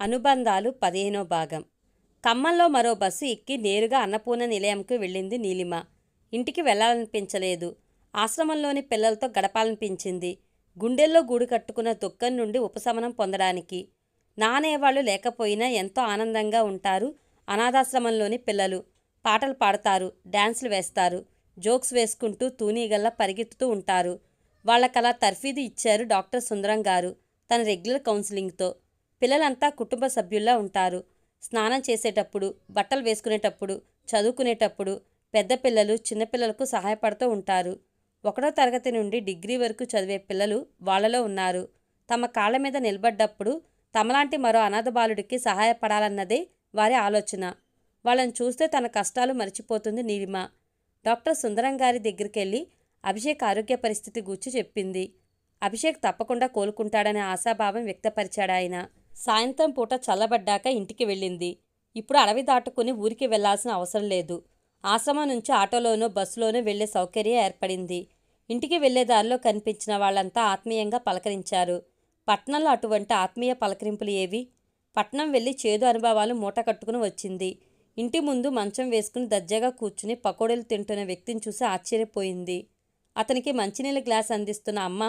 అనుబంధాలు పదిహేనో భాగం. ఖమ్మంలో మరో బస్సు ఎక్కి నేరుగా అన్నపూర్ణ నిలయంకు వెళ్ళింది నీలిమ. ఇంటికి వెళ్ళాలనిపించలేదు ఆశ్రమంలోని పిల్లలతో గడపాలనిపించింది. గుండెల్లో గూడు కట్టుకున్న దుఃఖం నుండి ఉపశమనం పొందడానికి. నానేవాళ్ళు లేకపోయినా ఎంతో ఆనందంగా ఉంటారు అనాథాశ్రమంలోని పిల్లలు. పాటలు పాడతారు డ్యాన్సులు వేస్తారు జోక్స్ వేసుకుంటూ తూనీగల్లా పరిగెత్తుతూ ఉంటారు. వాళ్ళకలా తర్ఫీదు ఇచ్చారు డాక్టర్ సుందరం గారు తన రెగ్యులర్ కౌన్సిలింగ్తో. పిల్లలంతా కుటుంబ సభ్యుల్లా ఉంటారు. స్నానం చేసేటప్పుడు బట్టలు వేసుకునేటప్పుడు చదువుకునేటప్పుడు పెద్ద పిల్లలు చిన్నపిల్లలకు సహాయపడుతూ ఉంటారు. ఒకటో తరగతి నుండి డిగ్రీ వరకు చదివే పిల్లలు వాళ్ళలో ఉన్నారు. తమ కాళ్ళ మీద నిలబడ్డప్పుడు తమలాంటి మరో అనాథ బాలుడికి సహాయపడాలన్నదే వారి ఆలోచన. వాళ్ళని చూస్తే తన కష్టాలు మర్చిపోతుంది నీలిమ. డాక్టర్ సుందరం గారి దగ్గరికెళ్ళి అభిషేక్ ఆరోగ్య పరిస్థితి గూర్చి చెప్పింది. అభిషేక్ తప్పకుండా కోలుకుంటాడనే ఆశాభావం వ్యక్తపరిచాడాయన. సాయంత్రం పూట చల్లబడ్డాక ఇంటికి వెళ్ళింది. ఇప్పుడు అడవి దాటుకుని ఊరికి వెళ్ళాల్సిన అవసరం లేదు. ఆశ్రమం నుంచి ఆటోలోనో బస్సులోనో వెళ్ళే సౌకర్యం ఏర్పడింది. ఇంటికి వెళ్ళే దారిలో కనిపించిన వాళ్ళంతా ఆత్మీయంగా పలకరించారు. పట్నంలో అటువంటి ఆత్మీయ పలకరింపులు ఏవి? పట్నం వెళ్ళి చేదు అనుభవాలు మూట కట్టుకుని వచ్చింది. ఇంటి ముందు మంచం వేసుకుని దర్జాగా కూర్చుని పకోడీలు తింటున్న వ్యక్తిని చూసి ఆశ్చర్యపోయింది. అతనికి మంచినీళ్ళ గ్లాస్ అందిస్తున్న అమ్మ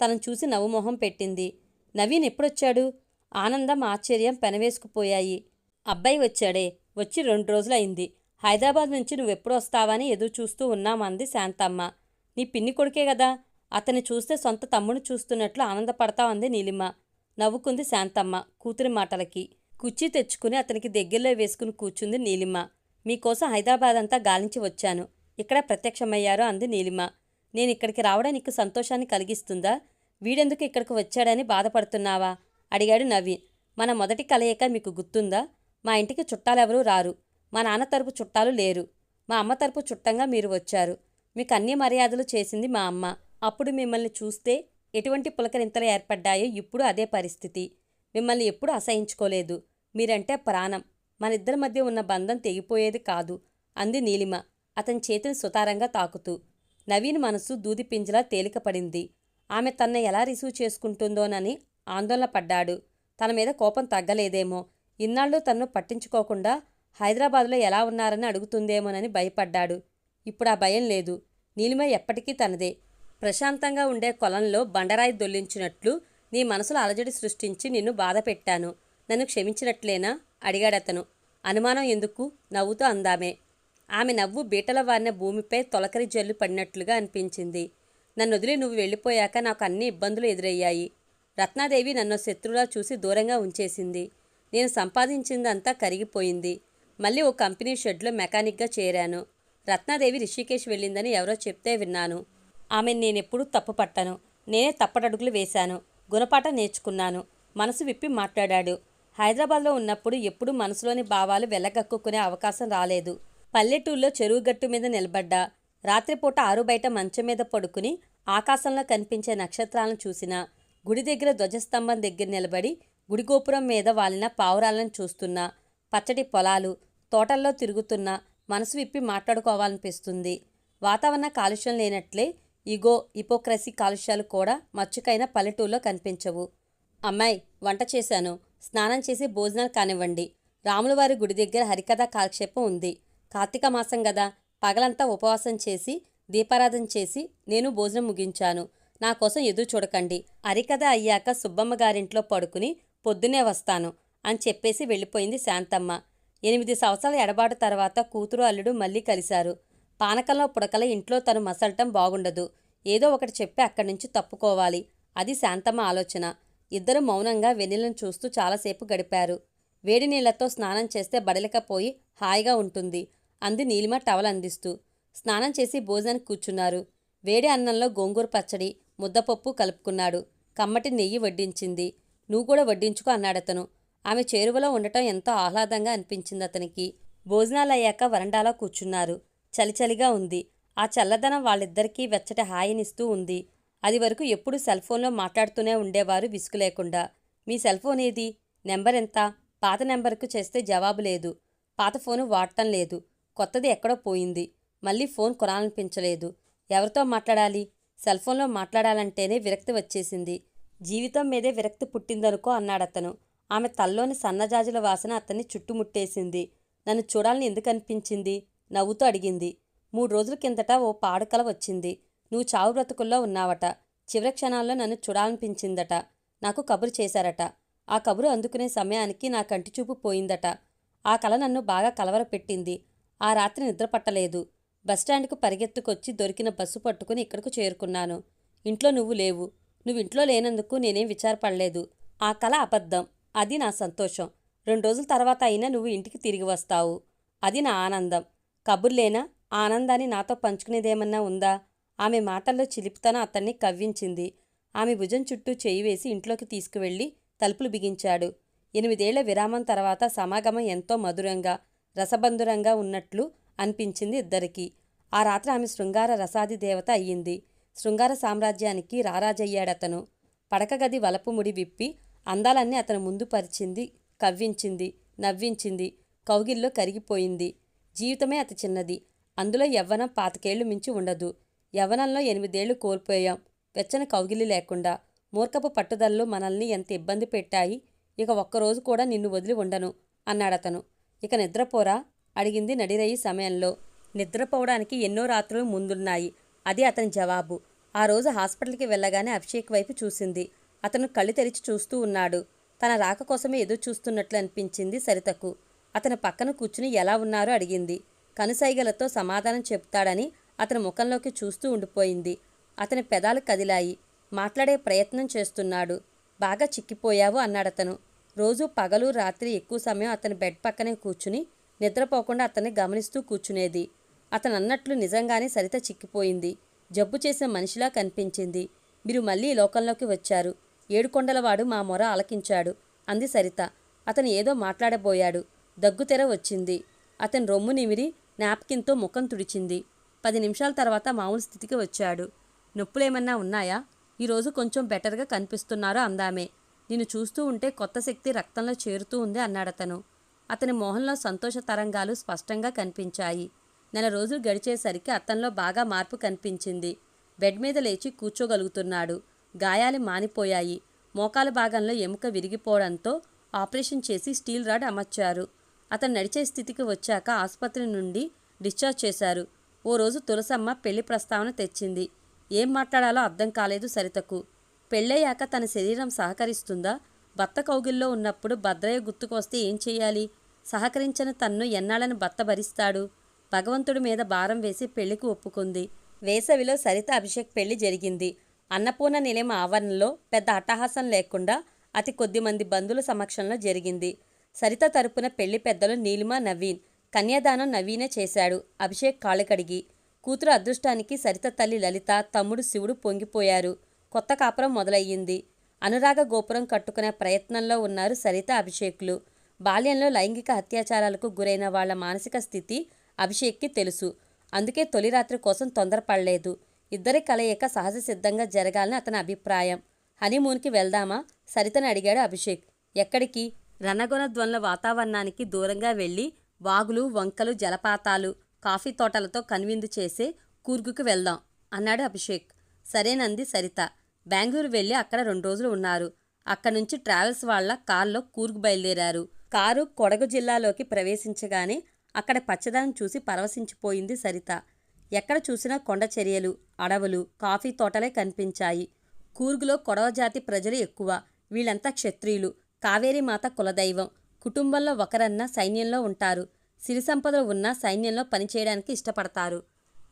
తనను చూసి నవ్వుమొహం పెట్టింది. నవీన్ ఎప్పుడొచ్చాడు? ఆనందం ఆశ్చర్యం పెనవేసుకుపోయాయి. అబ్బాయి వచ్చాడే. వచ్చి రెండు రోజులైంది. హైదరాబాద్ నుంచి నువ్వెప్పుడు వస్తావని ఎదురు చూస్తూ ఉన్నామంది శాంతమ్మ. నీ పిన్ని కొడుకే కదా అతన్ని చూస్తే సొంత తమ్ముడు చూస్తున్నట్లు ఆనందపడతావంది నీలిమ. నవ్వుకుంది శాంతమ్మ కూతురి మాటలకి. కుర్చీ తెచ్చుకుని అతనికి దగ్గరలో వేసుకుని కూర్చుంది నీలిమ. మీకోసం హైదరాబాద్ అంతా గాలించి వచ్చాను. ఇక్కడ ప్రత్యక్షమయ్యారు అంది నీలిమ. నేను ఇక్కడికి రావడం నీకు సంతోషాన్ని కలిగిస్తుందా? వీడెందుకు ఇక్కడికి వచ్చాడని బాధపడుతున్నావా? అడిగాడు నవీన్. మన మొదటి కలయిక మీకు గుర్తుందా? మా ఇంటికి చుట్టాలెవరూ రారు. మా నాన్న తరపు చుట్టాలు లేరు. మా అమ్మ తరపు చుట్టంగా మీరు వచ్చారు. మీకు అన్ని మర్యాదలు చేసింది మా అమ్మ. అప్పుడు మిమ్మల్ని చూస్తే ఎటువంటి పులకరింతలు ఏర్పడ్డాయో ఇప్పుడు అదే పరిస్థితి. మిమ్మల్ని ఎప్పుడూ అసహించుకోలేదు. మీరంటే ప్రాణం. మనిద్దరి మధ్య ఉన్న బంధం తెగిపోయేది కాదు. అంది నీలిమ. అతని చేతిని సుతారంగా తాకుతూ. నవీన్ మనసు దూది పింజలా తేలికపడింది. ఆమె తన్ను ఎలా రిసీవ్ చేసుకుంటుందోనని ఆందోళన పడ్డాడు. తన మీద కోపం తగ్గలేదేమో. ఇన్నాళ్ళు తన్ను పట్టించుకోకుండా హైదరాబాద్లో ఎలా ఉన్నారని అడుగుతుందేమోనని భయపడ్డాడు. ఇప్పుడు ఆ భయం లేదు. నీలిమ ఎప్పటికీ తనదే. ప్రశాంతంగా ఉండే కొలంలో బండరాయి దొల్లించినట్లు నీ మనసులో అలజడి సృష్టించి నిన్ను బాధ పెట్టాను నన్ను క్షమించినట్లేనా? అడిగాడతను. అనుమానం ఎందుకు? నవ్వుతూ అందామే. ఆమె నవ్వు బీటల వారిన భూమిపై తొలకరి జల్లు పడినట్లుగా అనిపించింది. నన్ను వదిలి నువ్వు వెళ్ళిపోయాక నాకు అన్ని ఇబ్బందులు ఎదురయ్యాయి. రత్నాదేవి నన్ను శత్రువులా చూసి దూరంగా ఉంచేసింది. నేను సంపాదించిందంతా కరిగిపోయింది. మళ్ళీ ఓ కంపెనీ షెడ్లో మెకానిక్గా చేరాను. రత్నాదేవి రిషికేశ్ వెళ్ళిందని ఎవరో చెప్తే విన్నాను. ఆమెను నేనెప్పుడూ తప్పు పట్టను నేనే తప్పటడుగులు వేశాను. గుణపాఠం నేర్చుకున్నాను. మనసు విప్పి మాట్లాడాడు. హైదరాబాద్లో ఉన్నప్పుడు ఎప్పుడూ మనసులోని భావాలు వెళ్ళగక్కుకునే అవకాశం రాలేదు. పల్లెటూరులో చెరువు గట్టు మీద నిలబడ్డా. రాత్రిపూట ఆరు బయట మంచం మీద పడుకుని ఆకాశంలో కనిపించే నక్షత్రాలను చూసినా. గుడి దగ్గర ధ్వజస్తంభం దగ్గర నిలబడి గుడి గోపురం మీద వాలిన పావురాలను చూస్తున్నా పచ్చటి పొలాలు తోటల్లో తిరుగుతున్నా మనసు విప్పి మాట్లాడుకోవాలనిపిస్తుంది. వాతావరణ కాలుష్యం లేనట్లే ఇగో ఇపోక్రసీ కాలుష్యాలు కూడా మచ్చుకైన పల్లెటూరులో కనిపించవు. అమ్మాయి వంట చేశాను. స్నానం చేసి భోజనాలు కానివ్వండి. రాములవారి గుడి దగ్గర హరికథ కాలక్షేపం ఉంది. కార్తీక మాసం గదా పగలంతా ఉపవాసం చేసి దీపారాధన చేసి నేను భోజనం ముగించాను. నా కోసం ఎదురు చూడకండి. అరికథ అయ్యాక సుబ్బమ్మ గారింట్లో పడుకుని పొద్దునే వస్తాను అని చెప్పేసి వెళ్ళిపోయింది శాంతమ్మ. ఎనిమిది సంవత్సరాల ఎడబాటు తర్వాత కూతురు అల్లుడు మళ్ళీ కలిశారు. పానకంలో పుడకల ఇంట్లో తను మసలటం బాగుండదు. ఏదో ఒకటి చెప్పి అక్కడి నుంచి తప్పుకోవాలి. అది శాంతమ్మ ఆలోచన. ఇద్దరు మౌనంగా వెన్నెలను చూస్తూ చాలాసేపు గడిపారు. వేడి నీళ్ళతో స్నానం చేస్తే బడలికపోయి హాయిగా ఉంటుంది అంది నీలిమ టవల్ అందిస్తూ. స్నానం చేసి భోజనానికి కూర్చున్నారు. వేడి అన్నంలో గోంగూర పచ్చడి ముద్దపప్పు కలుపుకున్నాడు. కమ్మటి నెయ్యి వడ్డించింది. నువ్వు కూడా వడ్డించుకో అన్నాడతను. ఆమె చేరువలో ఉండటం ఎంతో ఆహ్లాదంగా అనిపించింది అతనికి. భోజనాలయ్యాక వరండాలో కూర్చున్నారు. చలిచలిగా ఉంది. ఆ చల్లదనం వాళ్ళిద్దరికీ వెచ్చటి హాయినిస్తూ ఉంది. అది వరకు ఎప్పుడూ సెల్ ఫోన్లో మాట్లాడుతూనే ఉండేవారు విసుగు లేకుండా. మీ సెల్ ఫోన్ ఏది? నెంబర్ ఎంత? పాత నెంబర్కు చేస్తే జవాబు లేదు. పాత ఫోను వాడటం లేదు. కొత్తది ఎక్కడో పోయింది. మళ్ళీ ఫోన్ కొనాలనిపించలేదు. ఎవరితో మాట్లాడాలి? సెల్ ఫోన్లో మాట్లాడాలంటేనే విరక్తి వచ్చేసింది. జీవితం మీదే విరక్తి పుట్టిందనుకో అన్నాడతను. ఆమె తల్లోని సన్నజాజుల వాసన అతన్ని చుట్టుముట్టేసింది. నన్ను చూడాలని ఎందుకు అనిపించింది నవ్వుతూ అడిగింది. మూడు రోజుల కిందట ఓ పాడుకల వచ్చింది. నువ్వు చావు బ్రతుకుల్లో ఉన్నావట. చివరి క్షణాల్లో నన్ను చూడాలనిపించిందట. నాకు కబురు చేశారట. ఆ కబురు అందుకునే సమయానికి నా కంటి చూపు పోయిందట. ఆ కల నన్ను బాగా కలవరపెట్టింది. ఆ రాత్రి నిద్ర పట్టలేదు బస్టాండ్కు పరిగెత్తుకొచ్చి దొరికిన బస్సు పట్టుకుని ఇక్కడకు చేరుకున్నాను. ఇంట్లో నువ్వు లేవు. నువ్వు ఇంట్లో లేనందుకు నేనేం విచారపడలేదు. ఆ కల అబద్ధం. అది నా సంతోషం. రెండు రోజుల తర్వాత అయినా నువ్వు ఇంటికి తిరిగి వస్తావు. అది నా ఆనందం. కబుర్లేనా? ఆనందాన్ని నాతో పంచుకునేదేమన్నా ఉందా? ఆమె మాటల్లో చిలిపితనం అతన్ని కవ్వించింది. ఆమె భుజం చుట్టూ చేయి వేసి ఇంట్లోకి తీసుకువెళ్ళి తలుపులు బిగించాడు. ఎనిమిదేళ్ళ విరామం తర్వాత సమాగమం ఎంతో మధురంగా రసబంధురంగా ఉన్నట్లు అనిపించింది ఇద్దరికీ. ఆ రాత్రి ఆమె శృంగార రసాది దేవత అయ్యింది. శృంగార సామ్రాజ్యానికి రారాజయ్యాడతను. పడకగది వలపు ముడి విప్పి అందాలన్నీ అతను ముందు పరిచింది కవ్వించింది నవ్వించింది కౌగిల్లో కరిగిపోయింది. జీవితమే అతి చిన్నది. అందులో యవ్వనం పాతికేళ్ళు మించి ఉండదు. యవ్వనంలో ఎనిమిదేళ్ళు కోల్పోయాం. వెచ్చని కౌగిలి లేకుండా. మూర్ఖపు పట్టుదలలు మనల్ని ఎంత ఇబ్బంది పెట్టాయి? ఇక ఒక్కరోజు కూడా నిన్ను వదిలి ఉండను అన్నాడతను. ఇక నిద్రపోరా? అడిగింది నడిరయ్యి సమయంలో. నిద్రపోవడానికి ఎన్నో రాత్రులు ముందున్నాయి. అది అతని జవాబు. ఆ రోజు హాస్పిటల్కి వెళ్ళగానే అభిషేక్ వైపు చూసింది. అతను కళ్ళు తెరిచి చూస్తూ ఉన్నాడు. తన రాక కోసమే ఎదురు చూస్తున్నట్లు అనిపించింది సరితకు. అతని పక్కన కూర్చుని ఎలా ఉన్నారో అడిగింది. కనుసైగలతో సమాధానం చెప్తాడని అతని ముఖంలోకి చూస్తూ ఉండిపోయింది. అతని పెదాలు కదిలాయి. మాట్లాడే ప్రయత్నం చేస్తున్నాడు. బాగా చిక్కిపోయావు అన్నాడతను. రోజు పగలు రాత్రి ఎక్కువ సమయం అతని బెడ్ పక్కనే కూర్చుని నిద్రపోకుండా అతన్ని గమనిస్తూ కూర్చునేది. అతను అన్నట్లు నిజంగానే సరిత చిక్కిపోయింది. జబ్బు చేసిన మనిషిలా కనిపించింది. మీరు మళ్ళీ ఈ లోకంలోకి వచ్చారు. ఏడుకొండలవాడు మా మొర ఆలకించాడు అంది సరిత. అతను ఏదో మాట్లాడబోయాడు. దగ్గుతెర వచ్చింది. అతని రొమ్ము నిమిరి నాప్కిన్తో ముఖం తుడిచింది. పది నిమిషాల తర్వాత మామూలు స్థితికి వచ్చాడు. నొప్పులేమన్నా ఉన్నాయా? ఈరోజు కొంచెం బెటర్గా కనిపిస్తున్నారో అందామే. నిన్ను చూస్తూ ఉంటే కొత్త శక్తి రక్తంలో చేరుతూ ఉంది అన్నాడతను. అతని మొహంలో సంతోష తరంగాలు స్పష్టంగా కనిపించాయి. నెల రోజులు గడిచేసరికి అతనిలో బాగా మార్పు కనిపించింది. బెడ్ మీద లేచి కూర్చోగలుగుతున్నాడు. గాయాలు మానిపోయాయి. మోకాల భాగంలో ఎముక విరిగిపోవడంతో ఆపరేషన్ చేసి స్టీల్ రాడ్ అమర్చారు. అతను నడిచే స్థితికి వచ్చాక ఆసుపత్రి నుండి డిశ్చార్జ్ చేశారు. ఓ రోజు తులసమ్మ పెళ్ళి ప్రస్తావన తెచ్చింది. ఏం మాట్లాడాలో అర్థం కాలేదు సరితకు. పెళ్ళయ్యాక తన శరీరం సహకరిస్తుందా? భర్త కౌగిల్లో ఉన్నప్పుడు భద్రయ్య గుర్తుకొస్తే ఏం చేయాలి? సహకరించిన తన్ను ఎన్నాళ్ళని భర్త భరిస్తాడు భగవంతుడి మీద భారం వేసి పెళ్ళికి ఒప్పుకుంది. వేసవిలో సరిత అభిషేక్ పెళ్ళి జరిగింది. అన్నపూర్ణ నిలయం ఆవరణలో పెద్ద అట్టహాసం లేకుండా అతి కొద్ది మంది బంధువుల సమక్షంలో జరిగింది. సరిత తరపున పెళ్ళి పెద్దలు నీలిమ నవీన్. కన్యాదానం నవీనే చేశాడు. అభిషేక్ కాళ్ళు కడిగి కూతురు అదృష్టానికి సరిత తల్లి లలిత తమ్ముడు శివుడు పొంగిపోయారు. కొత్త కాపురం మొదలయ్యింది. అనురాగ గోపురం కట్టుకునే ప్రయత్నంలో ఉన్నారు సరిత అభిషేక్లు. బాల్యంలో లైంగిక అత్యాచారాలకు గురైన వాళ్ళ మానసిక స్థితి అభిషేక్కి తెలుసు. అందుకే తొలి రాత్రి కోసం తొందరపడలేదు. ఇద్దరి కలయిక సహజ సిద్ధంగా జరగాలని అతని అభిప్రాయం. హనీమూన్కి వెళ్దామా? సరితని అడిగాడు అభిషేక్. ఎక్కడికి? రణగొన వాతావరణానికి దూరంగా వెళ్ళి వాగులు వంకలు జలపాతాలు కాఫీ తోటలతో కనువిందు చేసే కూర్గుకు వెళ్దాం అన్నాడు అభిషేక్. సరేనంది సరిత. బెంగళూరు వెళ్ళి అక్కడ రెండు రోజులు ఉన్నారు. అక్కడి నుంచి ట్రావెల్స్ వాళ్ళ కార్లో కూర్గు బయలుదేరారు. కారు కొడగు జిల్లాలోకి ప్రవేశించగానే అక్కడ పచ్చదనం చూసి పరవశించిపోయింది సరిత. ఎక్కడ చూసినా కొండ చర్యలు అడవులు కాఫీ తోటలే కనిపించాయి. కూర్గులో కొడవ జాతి ప్రజలు ఎక్కువ. వీళ్ళంతా క్షత్రియులు. కావేరీమాత కులదైవం. కుటుంబంలో ఒకరన్నా సైన్యంలో ఉంటారు. సిరి సంపదలు ఉన్నా సైన్యంలో పనిచేయడానికి ఇష్టపడతారు.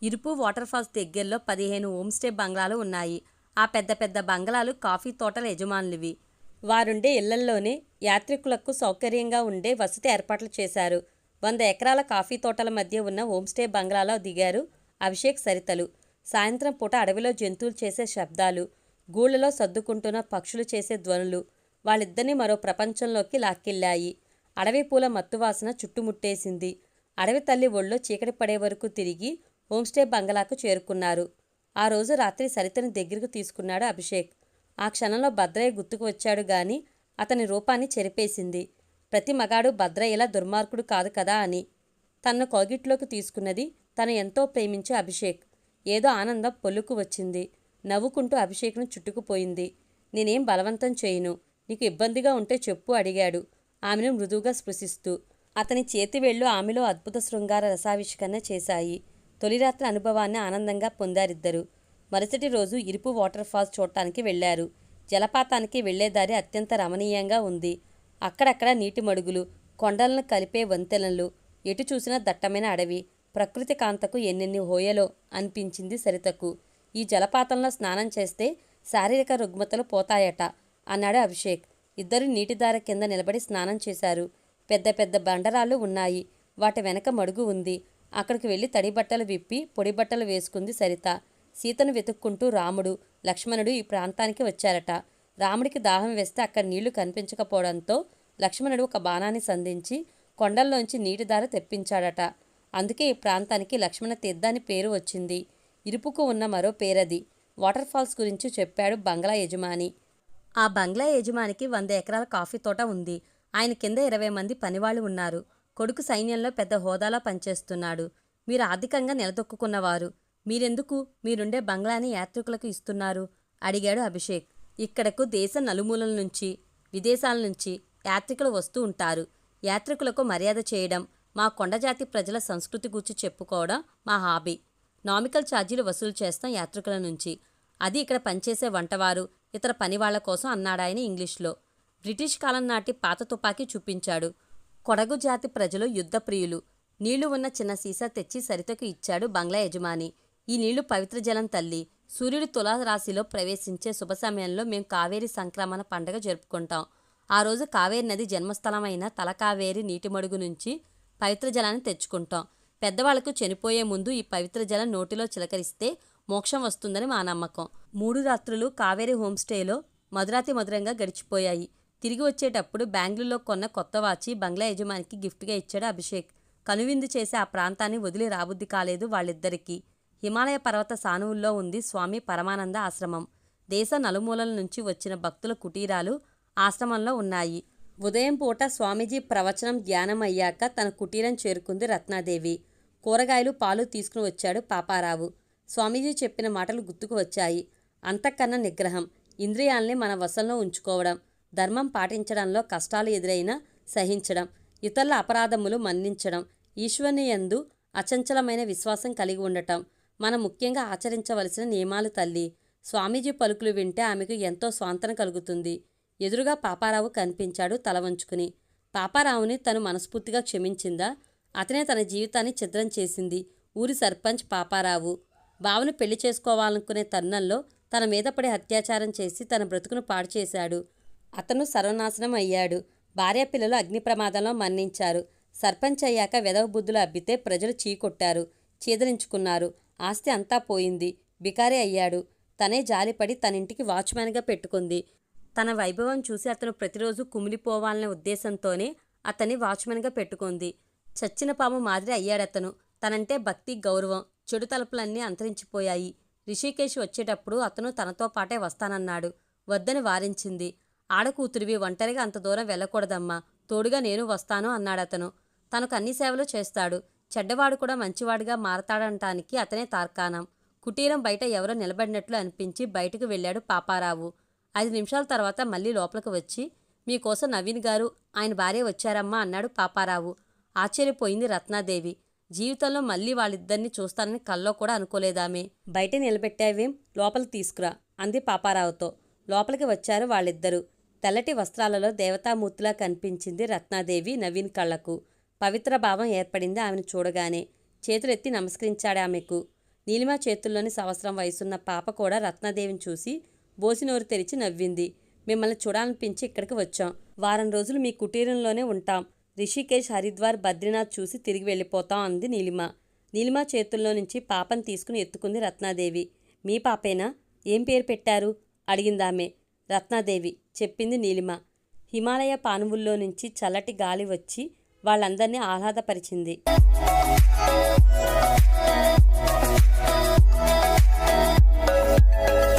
ఇరుపు వాటర్ ఫాల్స్ దగ్గరలో పదిహేను హోమ్స్టే బంగ్లాలు ఉన్నాయి. ఆ పెద్ద పెద్ద బంగ్లాలు కాఫీ తోటల యజమానులివి. వారుండే ఇళ్ళల్లోనే యాత్రికులకు సౌకర్యంగా ఉండే వసతి ఏర్పాట్లు చేశారు. వంద ఎకరాల కాఫీ తోటల మధ్య ఉన్న హోంస్టే బంగ్లాలో దిగారు అభిషేక్ సరితలు. సాయంత్రం పూట అడవిలో జంతువులు చేసే శబ్దాలు గూళ్ళలో సర్దుకుంటున్న పక్షులు చేసే ధ్వనులు వాళ్ళిద్దరినీ మరో ప్రపంచంలోకి లాక్కెళ్ళాయి. అడవి పూల మత్తువాసన చుట్టుముట్టేసింది. అడవి తల్లి ఒళ్ళో చీకటి పడే వరకు తిరిగి హోంస్టే బంగ్లాకు చేరుకున్నారు. ఆ రోజు రాత్రి సరితని దగ్గరకు తీసుకున్నాడు అభిషేక్. ఆ క్షణంలో భద్రయ్య గుర్తుకు వచ్చాడు గాని అతని రూపాన్ని చెరిపేసింది. ప్రతి మగాడు భద్రయ్యలా దుర్మార్గుడు కాదు కదా అని. తనను కోగిట్లోకి తీసుకున్నది తను ఎంతో ప్రేమించే అభిషేక్. ఏదో ఆనందం పొల్లుకు వచ్చింది. నవ్వుకుంటూ అభిషేక్ను చుట్టుకుపోయింది. నేనేం బలవంతం చేయను. నీకు ఇబ్బందిగా ఉంటే చెప్పు అడిగాడు. ఆమెను మృదువుగా స్పృశిస్తూ. అతని చేతి వేళ్ళు ఆమెలో అద్భుత శృంగార రసావిష్కరణ చేశాయి. తొలి రాత్రి అనుభవాన్ని ఆనందంగా పొందారిద్దరు. మరుసటి రోజు ఇరుపు వాటర్ ఫాల్స్ చూడటానికి వెళ్ళారు జలపాతానికి వెళ్ళే దారి అత్యంత రమణీయంగా ఉంది. అక్కడక్కడ నీటి మడుగులు కొండలను కలిపే వంతెనలు ఎటు చూసినా దట్టమైన అడవి ప్రకృతి కాంతకు ఎన్నెన్ని హోయలో అనిపించింది సరితకు. ఈ జలపాతంలో స్నానం చేస్తే శారీరక రుగ్మతలు పోతాయట అన్నాడు అభిషేక్. ఇద్దరు నీటిదార కింద నిలబడి స్నానం చేశారు. పెద్ద పెద్ద బండరాళ్ళు ఉన్నాయి. వాటి వెనక మడుగు ఉంది. అక్కడికి వెళ్ళి తడి బట్టలు విప్పి పొడి బట్టలు వేసుకుంది సరిత. సీతను వెతుక్కుంటూ రాముడు లక్ష్మణుడు ఈ ప్రాంతానికి వచ్చారట. రాముడికి దాహం వేస్తే అక్కడ నీళ్ళు కనిపించకపోవడంతో లక్ష్మణుడు ఒక బాణాన్ని సంధించి కొండల్లోంచి నీటి దార తెప్పించాడట. అందుకే ఈ ప్రాంతానికి లక్ష్మణ తీర్థాని పేరు వచ్చింది. ఇరుపుకు ఉన్న మరో పేరది. వాటర్ ఫాల్స్ గురించి చెప్పాడు బంగ్లా యజమాని. ఆ బంగ్లా యజమానికి వంద ఎకరాల కాఫీ తోట ఉంది. ఆయన కింద ఇరవై మంది పనివాళ్ళు ఉన్నారు. కొడుకు సైన్యంలో పెద్ద హోదాలో పనిచేస్తున్నాడు. మీరు ఆర్థికంగా నిలదొక్కున్నవారు మీరెందుకు మీరుండే బంగ్లాని యాత్రికులకు ఇస్తున్నారు? అడిగాడు అభిషేక్. ఇక్కడకు దేశ నలుమూలల నుంచి విదేశాల నుంచి యాత్రికులు వస్తూ ఉంటారు. యాత్రికులకు మర్యాద చేయడం మా కొండజాతి ప్రజల సంస్కృతి గురించి చెప్పుకోవడం మా హాబీ. నామికల్ ఛార్జీలు వసూలు చేస్తాం యాత్రికుల నుంచి. అది ఇక్కడ పనిచేసే వంటవారు ఇతర పనివాళ్ళ కోసం అన్నాడాయన ఇంగ్లీష్లో. బ్రిటిష్ కాలం నాటి పాత తుపాకీ చూపించాడు. కొడగు జాతి ప్రజలు యుద్ధప్రియులు. నీళ్ళు ఉన్న చిన్న సీసా తెచ్చి సరితకు ఇచ్చాడు బంగ్లా యజమాని. ఈ నీళ్ళు పవిత్ర జలం తల్లి. సూర్యుడు తులా రాశిలో ప్రవేశించే శుభ సమయంలో మేము కావేరి సంక్రమణ పండగ జరుపుకుంటాం. ఆ రోజు కావేరి నది జన్మస్థలమైన తలకావేరి నీటి మడుగు నుంచి పవిత్ర జలాన్ని తెచ్చుకుంటాం. పెద్దవాళ్ళకు చనిపోయే ముందు ఈ పవిత్ర జలం నోటిలో చిలకరిస్తే మోక్షం వస్తుందని మా నమ్మకం. మూడు రాత్రులు కావేరి హోంస్టేలో మధురాతి మధురంగా గడిచిపోయాయి. తిరిగి వచ్చేటప్పుడు బెంగళూరులో కొన్న కొత్త వాచి బంగ్లా యజమానికి గిఫ్ట్గా ఇచ్చాడు అభిషేక్. కనువిందు చేసి ఆ ప్రాంతాన్ని వదిలి రాబుద్ది కాలేదు వాళ్ళిద్దరికీ. హిమాలయ పర్వత సానువుల్లో ఉంది స్వామి పరమానంద ఆశ్రమం. దేశ నలుమూలల నుంచి వచ్చిన భక్తుల కుటీరాలు ఆశ్రమంలో ఉన్నాయి. ఉదయం పూట స్వామీజీ ప్రవచనం ధ్యానం అయ్యాక తన కుటీరం చేరుకుంది రత్నాదేవి. కూరగాయలు పాలు తీసుకుని వచ్చాడు పాపారావు. స్వామీజీ చెప్పిన మాటలు గుర్తుకు వచ్చాయి. అంతకన్నా నిగ్రహం ఇంద్రియాల్ని మన వశంలో ఉంచుకోవడం ధర్మం పాటించడంలో కష్టాలు ఎదురైనా సహించడం ఇతరుల అపరాధములు మన్నించడం ఈశ్వరుని యందు అచంచలమైన విశ్వాసం కలిగి ఉండటం మనం ముఖ్యంగా ఆచరించవలసిన నియమాలు తల్లి. స్వామీజీ పలుకులు వింటే ఆమెకు ఎంతో స్వాంతన కలుగుతుంది. ఎదురుగా పాపారావు కనిపించాడు తల వంచుకుని. పాపారావుని తను మనస్ఫూర్తిగా క్షమించిందా? అతనే తన జీవితాన్ని ఛిద్రం చేసింది. ఊరి సర్పంచ్ పాపారావు. బావను పెళ్ళి చేసుకోవాలనుకునే తరుణంలో తన మీద పడి అత్యాచారం చేసి తన బ్రతుకును పాడు చేశాడు. అతను సర్వనాశనం అయ్యాడు. భార్య పిల్లలు అగ్ని ప్రమాదంలో మరణించారు. సర్పంచ్ అయ్యాక వెదవ బుద్ధులు అబ్బితే ప్రజలు చీకొట్టారు. చీదరించుకున్నారు ఆస్తి అంతా పోయింది. బికారే అయ్యాడు. తనే జాలిపడి తనింటికి వాచ్మ్యాన్గా పెట్టుకుంది. తన వైభవం చూసి అతను ప్రతిరోజు కుమిలిపోవాలనే ఉద్దేశంతోనే అతన్ని వాచ్మెన్గా పెట్టుకుంది. చచ్చిన పాము మాదిరి అయ్యాడతను. తనంటే భక్తి గౌరవం చెడు తలుపులన్నీ అంతరించిపోయాయి. రిషికేష్ వచ్చేటప్పుడు అతను తనతో పాటే వస్తానన్నాడు. వద్దని వారించింది. ఆడకూతురివి ఒంటరిగా అంత దూరం వెళ్ళకూడదమ్మా. తోడుగా నేను వస్తాను అన్నాడతను. తనకు అన్ని సేవలు చేస్తాడు. చెడ్డవాడు కూడా మంచివాడిగా మారతాడంటానికి అతనే తార్కాణం. కుటీరం బయట ఎవరో నిలబడినట్లు అనిపించి బయటకు వెళ్ళాడు పాపారావు. ఐదు నిమిషాల తర్వాత మళ్ళీ లోపలికి వచ్చి మీకోసం నవీన్ గారు ఆయన భార్య వచ్చారమ్మా అన్నాడు పాపారావు. ఆశ్చర్యపోయింది రత్నాదేవి. జీవితంలో మళ్ళీ వాళ్ళిద్దరిని చూస్తానని కల్లో కూడా అనుకోలేదామే. బయట నిలబెట్టావేం? లోపలికి తీసుకురా అంది పాపారావుతో. లోపలికి వచ్చారు వాళ్ళిద్దరూ. తెల్లటి వస్త్రాలలో దేవతామూర్తిలా కనిపించింది రత్నాదేవి నవీన్ కళ్ళకు. పవిత్ర భావం ఏర్పడింది ఆమెను చూడగానే. చేతులెత్తి నమస్కరించాడు ఆమెకు. నీలిమ చేతుల్లోని సంవత్సరం వయసున్న పాప కూడా రత్నాదేవిని చూసి బోసినోరు తెరిచి నవ్వింది. మిమ్మల్ని చూడాలనిపించి ఇక్కడికి వచ్చాం. వారం రోజులు మీ కుటీరంలోనే ఉంటాం. రిషికేష్ హరిద్వార్ బద్రీనాథ్ చూసి తిరిగి వెళ్ళిపోతాం అంది నీలిమ. నీలిమ చేతుల్లో నుంచి పాపను తీసుకుని ఎత్తుకుంది రత్నాదేవి. మీ పాపేనా? ఏం పేరు పెట్టారు? అడిగిందామె రత్నాదేవి చెప్పింది నీలిమ. హిమాలయ పానువుల్లో నుంచి చల్లటి గాలి వచ్చి వాళ్ళందరినీ ఆహ్లాదపరిచింది.